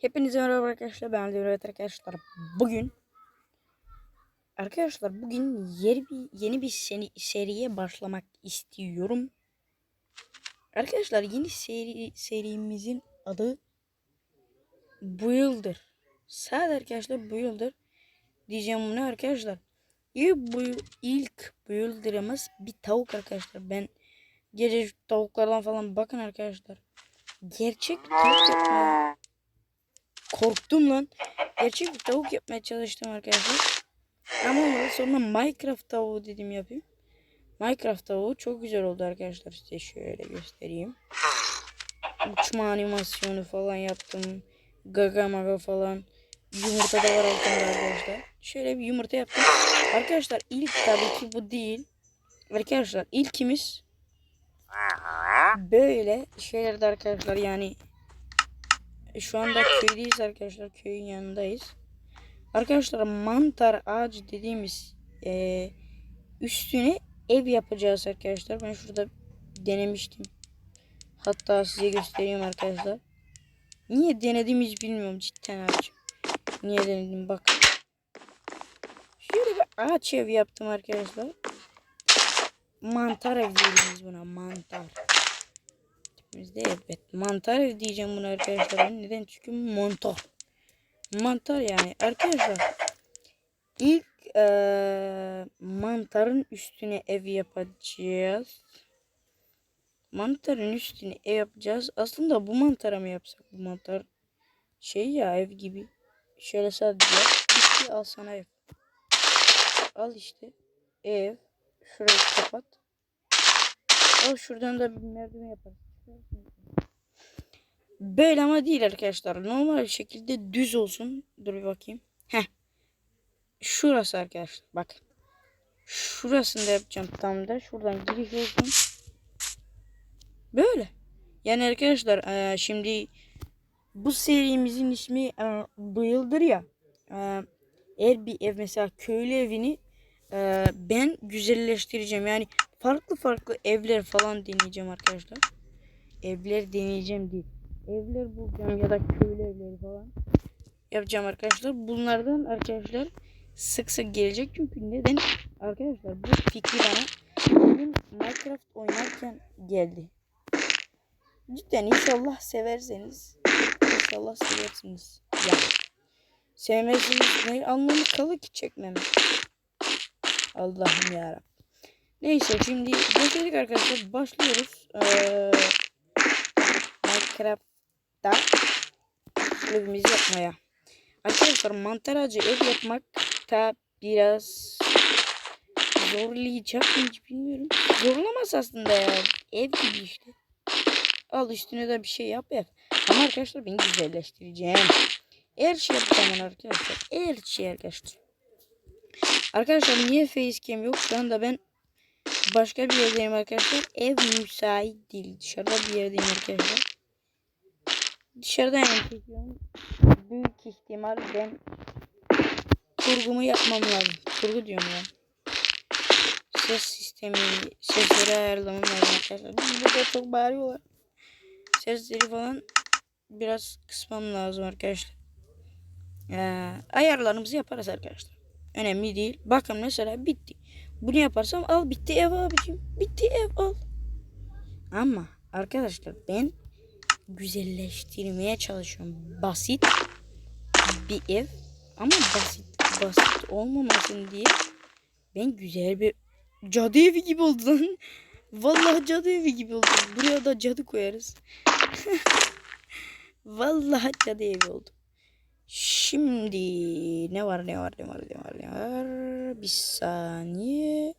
Hepinize merhaba arkadaşlar. Ben Demir evet arkadaşlar. Bugün arkadaşlar bugün yeni bir yeni bir seri, seriye başlamak istiyorum. Arkadaşlar yeni seri serimizin adı bu yıldır. Sadece arkadaşlar bu yıldır diyeceğim bunu arkadaşlar. İlk bu ilk bu yıldırımız bir tavuk arkadaşlar. Ben gece tavuklardan falan bakın arkadaşlar. Gerçek tavuk korktum lan. Gerçek bir tavuk yapmaya çalıştım arkadaşlar. Ama. Sonra Minecraft tavuğu dedim yapayım. Minecraft tavuğu çok güzel oldu arkadaşlar. Size şöyle göstereyim. Uçma animasyonu falan yaptım. Gaga maga falan. Yumurta da var altında arkadaşlar. Şöyle bir yumurta yaptım. Arkadaşlar ilk tabii ki bu değil. Arkadaşlar ilkimiz böyle şeylerde arkadaşlar yani şu anda köydeyiz arkadaşlar. Köyün yanındayız. Arkadaşlar mantar ağacı dediğimiz eee, üstüne ev yapacağız arkadaşlar. Ben şurada denemiştim. Hatta size göstereyim arkadaşlar. Niye denediğimi hiç bilmiyorum cidden ağaç. Niye denedim bak. Şöyle bir ağaç ev yaptım arkadaşlar. Mantar ev diyoruz buna mantar. Bizde evet mantar ev diyeceğim buna arkadaşlar. Neden? Çünkü mantar. Mantar yani arkadaşlar. İlk eee, mantarın üstüne ev yapacağız. Mantarın üstüne ev yapacağız. Aslında bu mantara mı yapsak? Bu mantar şey ya ev gibi. Şöyle sadece. Bitti al sana ev. Al işte ev. Şurayı kapat. Al şuradan da bir merdiven yaparız. Böyle ama değil arkadaşlar. Normal şekilde düz olsun. Dur bir bakayım. Heh. Şurası arkadaşlar. Bak. Şurasında yapacağım tam da. Şuradan giriş olsun. Böyle. Yani arkadaşlar eee, şimdi bu serimizin ismi eee, bu yıldır ya. Eee, eğer bir ev mesela köylü evini ben güzelleştireceğim. Yani farklı farklı evler falan deneyeceğim arkadaşlar. Evler deneyeceğim değil evler bulacağım ya da köylü evleri falan yapacağım arkadaşlar. Bunlardan arkadaşlar sık sık gelecek çünkü neden arkadaşlar bu fikri bana bugün Minecraft oynarken geldi. Cidden inşallah severseniz inşallah seversiniz. Yani sevmezseniz ne anlamı kalır ki çekmem. Allah'ım yarabbim. Neyse şimdi başladık arkadaşlar. Başlıyoruz. Ee, Minecraft da evimizi yapmaya. Arkadaşlar mantar ağacı ev yapmak da biraz zorlayacak mı hiç bilmiyorum. Zorlamaz aslında ya. Ev gibi işte. Al üstüne de bir şey yap ev. Ama arkadaşlar ben güzelleştireceğim. Her şey yapacağım arkadaşlar. Her şey arkadaşlar. Arkadaşlar niye facecam yok? Şu anda ben başka bir yerdeyim arkadaşlar. Ev müsait değil. Dışarıda bir yerdeyim arkadaşlar dışarıdan yani çekiyorum. Büyük ihtimal ben kurgumu yapmam lazım. Kurgu diyorum ya. Ses sistemi, sesleri ayarlamam lazım arkadaşlar. Burada çok bağırıyorlar. Sesleri falan biraz kısmam lazım arkadaşlar. Ee, ayarlarımızı yaparız arkadaşlar. Önemli değil. Bakın mesela bitti. Bunu yaparsam al bitti ev abicim. Bitti ev al. Ama arkadaşlar ben güzelleştirmeye çalışıyorum. Basit bir ev ama basit basit olmamasın diye ben güzel bir cadı evi gibi oldu lan. Vallahi cadı evi gibi oldu. Buraya da cadı koyarız. Vallahi cadı evi oldu. Şimdi ne var ne var ne var ne var ne var. Bir saniye.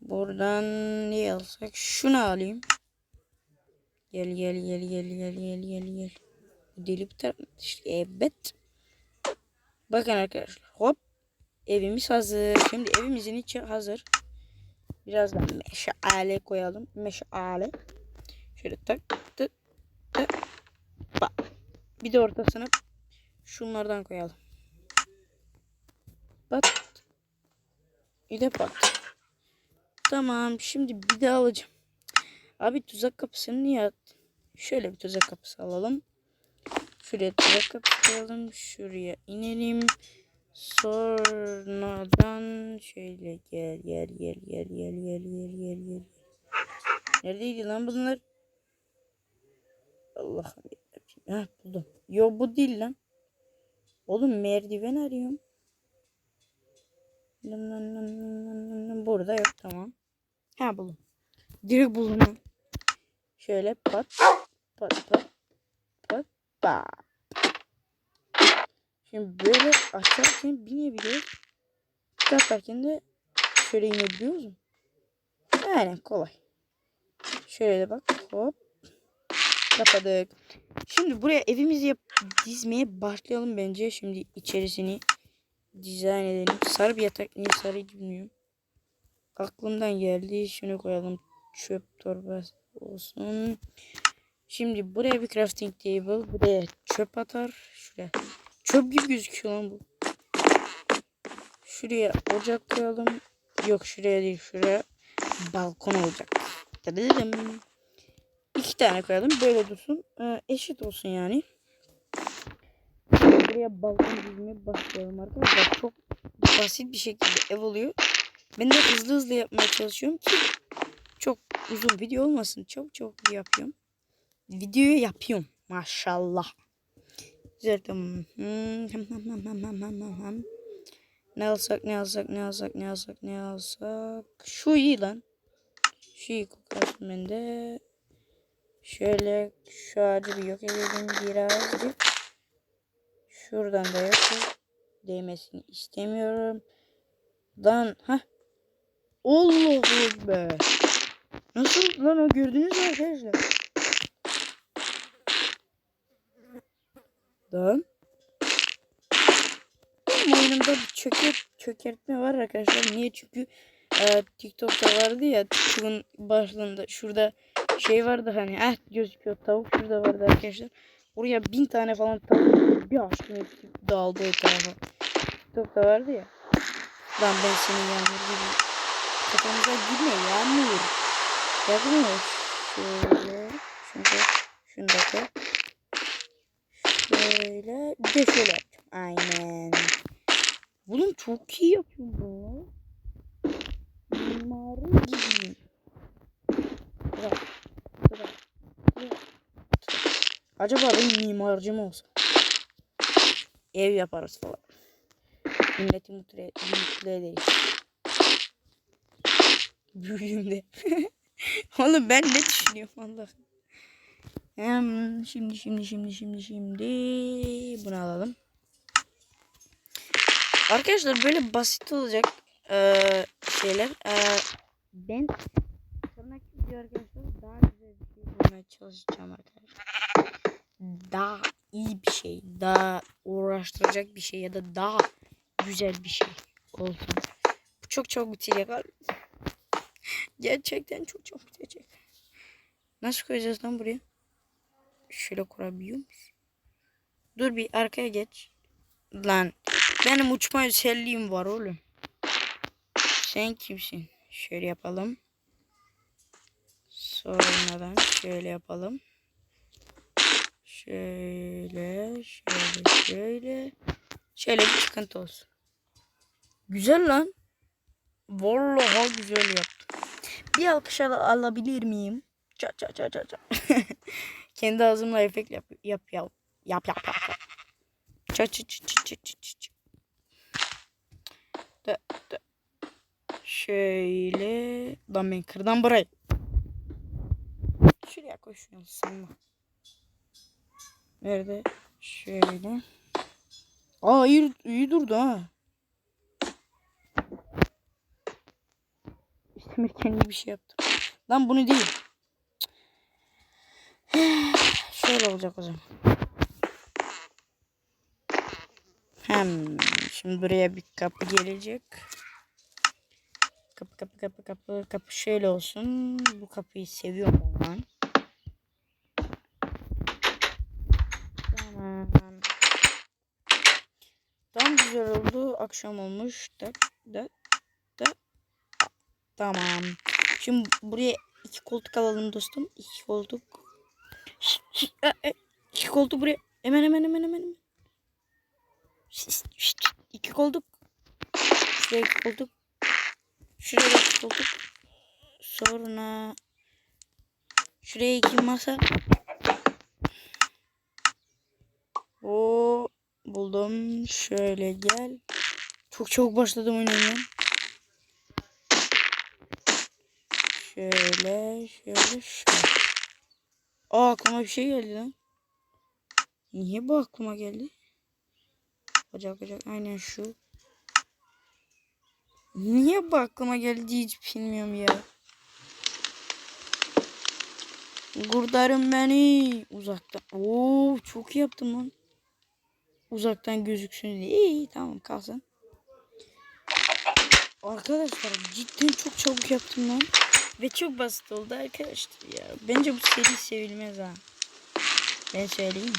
Buradan ne alsak? Şunu alayım. Gel gel gel gel gel gel gel gel. Deli bir taraf. İşte evet. Bakın arkadaşlar. Hop. Evimiz hazır. Şimdi evimizin içi hazır. Birazdan meşale koyalım. Meşale. Şöyle tak tak tak. Bak. Bir de ortasına şunlardan koyalım. Pat. Bir de pat. Tamam. Şimdi bir daha alacağım. Abi tuzak kapısını niye attın? Şöyle bir tuzak kapısı alalım. Şuraya trak kapatalım. Şuraya inelim. Sonradan şöyle gel gel gel gel gel gel gel gel gel. Neredeydi lan bunlar? Allah'ım yarabbim. Ha buldum. Yo bu değil lan. Oğlum merdiven arıyorum. Burada yok tamam. Ha buldum. Buldum. ha. Şöyle pat pat pat pat pat. Şimdi böyle açarken binebiliyoruz. Kaparken de şöyle inebiliyoruz mu? Aynen kolay. Şöyle de bak hop. Kapadık. Şimdi buraya evimizi yap dizmeye başlayalım bence. Şimdi içerisini dizayn edelim. Sarı bir yatak niye sarı bilmiyorum. Aklımdan geldi. Şunu koyalım. Çöp torbası olsun. Şimdi buraya bir crafting table. Buraya çöp atar. Şuraya. Çöp gibi gözüküyor lan bu. Şuraya ocak koyalım. Yok şuraya değil. Şuraya balkon olacak. Dıdıdım. İki tane koyalım. Böyle dursun. Ee, eşit olsun yani. Buraya balkon dizmeye başlayalım arkadaşlar. Çok basit bir şekilde ev oluyor. Ben de hızlı hızlı yapmaya çalışıyorum ki uzun video olmasın. Çabuk çabuk yapıyorum. Videoyu yapıyorum. Maşallah. Zaten hmm, ne alsak ne alsak ne alsak ne alsak ne alsak. Şu iyi lan. Şu iyi kokarsın bende. Şöyle şu ağacı bir yok edelim birazcık. Şuradan da yok. Değmesini istemiyorum. Lan ha. Allah be. Nasıl lan o gördünüz mü arkadaşlar? Lan. Benim oyunumda bir çöker, çökertme var arkadaşlar. Niye? Çünkü e, TikTok'ta vardı ya TikTok'un başlığında şurada şey vardı hani eh gözüküyor tavuk şurada vardı arkadaşlar. Oraya bin tane falan tavuk bir açtım hepsi dağıldı etrafa. TikTok'ta vardı ya. Lan ben senin yağmur kafamıza girme yağmur. Yakmıyor. Şöyle. Da koy. Şöyle. Bir de şöyle yapacağım. Aynen. Oğlum çok iyi yapıyor bu. Mimarı gibi. Bırak. Bırak. Acaba benim mimarcı mı olsa? Ev yaparız falan. Milleti mutlu, mutlu ederiz. Büyüdüğümde. Oğlum ben ne düşünüyorum Allah. Hem şimdi şimdi şimdi şimdi şimdi bunu alalım. Arkadaşlar böyle basit olacak eee, şeyler. Eee, ben sonraki video arkadaşlar daha güzel bir şey bulmaya çalışacağım arkadaşlar. Daha iyi bir şey, daha uğraştıracak bir şey ya da daha güzel bir şey olsun. Bu çok çok bitecek abi. Gerçekten çok çok bitecek. Nasıl koyacağız lan buraya? Şöyle kurabiliyor musun? Dur bir arkaya geç. Lan benim uçma özelliğim var oğlum. Sen kimsin? Şöyle yapalım. Sonradan şöyle yapalım. Şöyle, şöyle, şöyle. Şöyle bir çıkıntı olsun. Güzel lan. Vallahi güzel yaptım. Bir alkış al- alabilir miyim? Ça ça ça ça ça. Kendi ağzımla efekt yap yap yap yap yap yap. Ça ça ça ça ça ça. Da, da. Şöyle. Lan ben kırdan burayı. Şuraya şunu sanma. Nerede? Şöyle. Aa iyi, iyi durdu ha. İstemir kendi bir şey yaptım. Lan bunu değil. Şöyle olacak o zaman. Hem şimdi buraya bir kapı gelecek. Kapı kapı kapı kapı kapı şöyle olsun. Bu kapıyı seviyorum ben. Tamam. Tam güzel oldu. Akşam olmuş. Da, da. Tamam. Şimdi buraya iki koltuk alalım dostum. İki koltuk. İki koltuk buraya. Hemen hemen hemen hemen. İki kolduk. Şuraya iki kolduk. Şuraya iki kolduk. Sonra şuraya iki masa. O buldum. Şöyle gel. Çok çabuk başladım oynamaya. Şöyle, şöyle, şöyle. Aa aklıma bir şey geldi lan. Niye bu aklıma geldi? Bacak bacak aynen şu. Niye bu aklıma geldi hiç bilmiyorum ya. Kurtarın beni. Uzaktan. Oo çok iyi yaptım lan. Uzaktan gözüksün diye. İyi, tamam kalsın. Arkadaşlar cidden çok çabuk yaptım lan. Ve çok basit oldu arkadaşlar ya. Bence bu seri sevilmez ha. Ben söyleyeyim.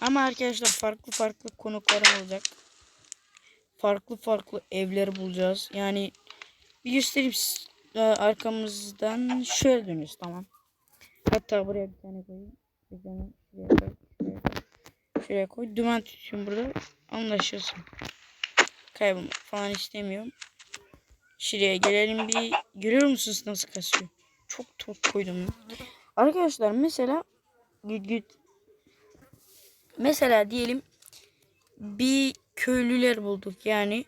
Ama arkadaşlar farklı farklı konuklarım olacak. Farklı farklı evleri bulacağız. Yani bir göstereyim e, arkamızdan şöyle dönüyoruz tamam. Hatta buraya bir tane koyayım. Bir tane şuraya koy. Şuraya koy. Şuraya koy. Dümen tutayım burada. Anlaşılsın. Kaybolmak falan istemiyorum. Şuraya gelelim bir. Görüyor musunuz nasıl kasıyor? Çok top koydum. Arkadaşlar mesela güt güt. Mesela diyelim bir köylüler bulduk yani.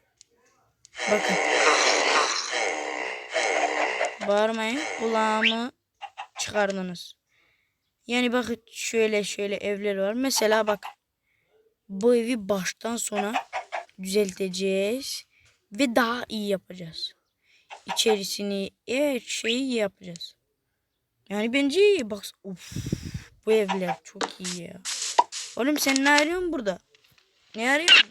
Bakın. Bağırmayın. Kulağımı çıkardınız. Yani bakın şöyle şöyle evler var. Mesela bak. Bu evi baştan sona düzelteceğiz. Ve daha iyi yapacağız. İçerisini her şeyi yapacağız. Yani bence iyi. Bak uf, bu evler çok iyi ya. Oğlum sen ne arıyorsun burada? Ne arıyorsun?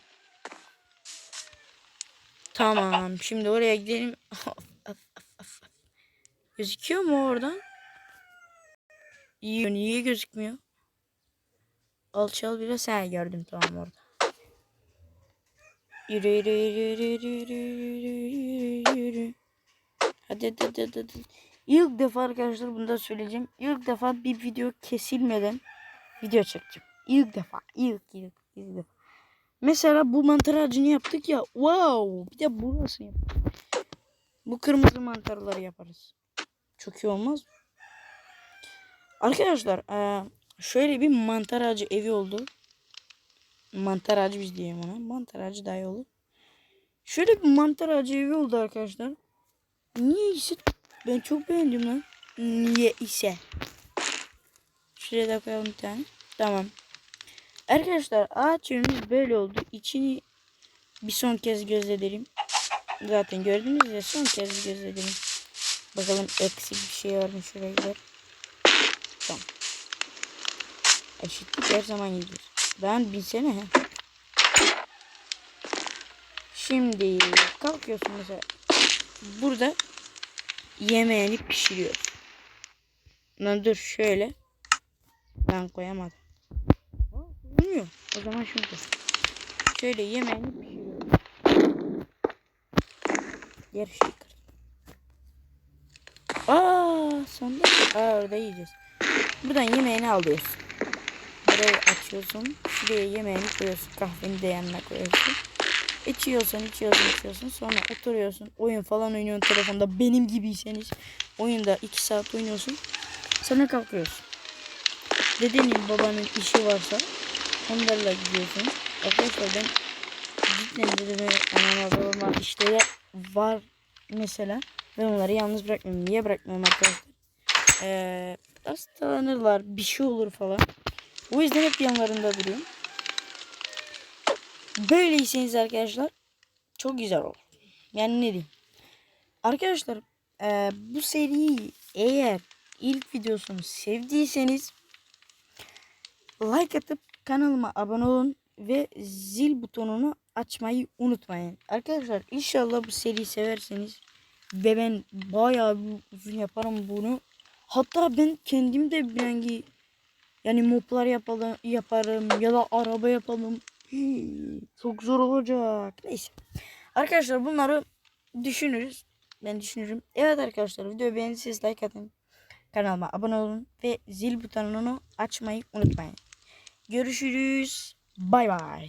Tamam. Şimdi oraya gidelim. Gözüküyor mu oradan? İyi, niye gözükmüyor? Alçal biraz sen gördüm tamam orada. Yürü yürü yürü yürü yürü yürü yürü. Hadi hadi hadi hadi. hadi. İlk defa arkadaşlar bunu da söyleyeceğim. İlk defa bir video kesilmeden video çekeceğim. İlk defa. İlk ilk ilk defa. Mesela bu mantar ağacını yaptık ya. Wow. Bir de burasını yaptık. Bu kırmızı mantarları yaparız. Çok iyi olmaz mı? Arkadaşlar eee, şöyle bir mantar ağacı evi oldu. Mantar ağacı biz diyelim ona. Mantar ağacı daha iyi olur. Şöyle bir mantar ağacı evi oldu arkadaşlar. Niye ise ben çok beğendim lan. Niye ise. Şuraya da koyalım bir tane. Tamam. Arkadaşlar ağaç evimiz böyle oldu. İçini bir son kez gözleyelim. Zaten gördünüz ya son kez gözleyelim. Bakalım eksik bir şey var mı şuraya gider. Tamam. Eşitlik her zaman iyidir. Ben bilsene he. Şimdi kalkıyorsun mesela. Burada yemeğini pişiriyor. Lan dur şöyle. Ben koyamadım. Olmuyor. O zaman şunu. Şöyle yemeğini pişiriyor. Diğer şeyi kır. Aa sonunda. Aa orada yiyeceğiz. Buradan yemeğini alıyorsun. Burayı açıyorsun. Şuraya yemeğini koyuyorsun. Kahveni de yanına koyuyorsun. İçiyorsun, içiyorsun, içiyorsun. Sonra oturuyorsun. Oyun falan oynuyorsun telefonda. Benim gibiyseniz oyunda 2 saat oynuyorsun. Sonra kalkıyorsun. Dedenin babanın işi varsa onlarla gidiyorsun. Arkadaşlar ben cidden dedeme, anama, babama işleri var mesela. Ben onları yalnız bırakmıyorum. Niye bırakmıyorum arkadaşlar? Ee, hastalanırlar, bir şey olur falan. O yüzden hep yanlarında duruyorum. Böyleyseniz arkadaşlar çok güzel olur. Yani ne diyeyim. Arkadaşlar e, bu seriyi eğer ilk videosunu sevdiyseniz like atıp kanalıma abone olun ve zil butonunu açmayı unutmayın. Arkadaşlar inşallah bu seriyi severseniz ve ben bayağı uzun yaparım bunu. Hatta ben kendim de bir rengi yani moplar yapalım, yaparım ya da araba yapalım. Çok zor olacak. Neyse. Arkadaşlar bunları düşünürüz. Ben düşünürüm. Evet arkadaşlar videoyu beğendiyseniz like atın. Kanalıma abone olun ve zil butonunu açmayı unutmayın. Görüşürüz. Bay bay.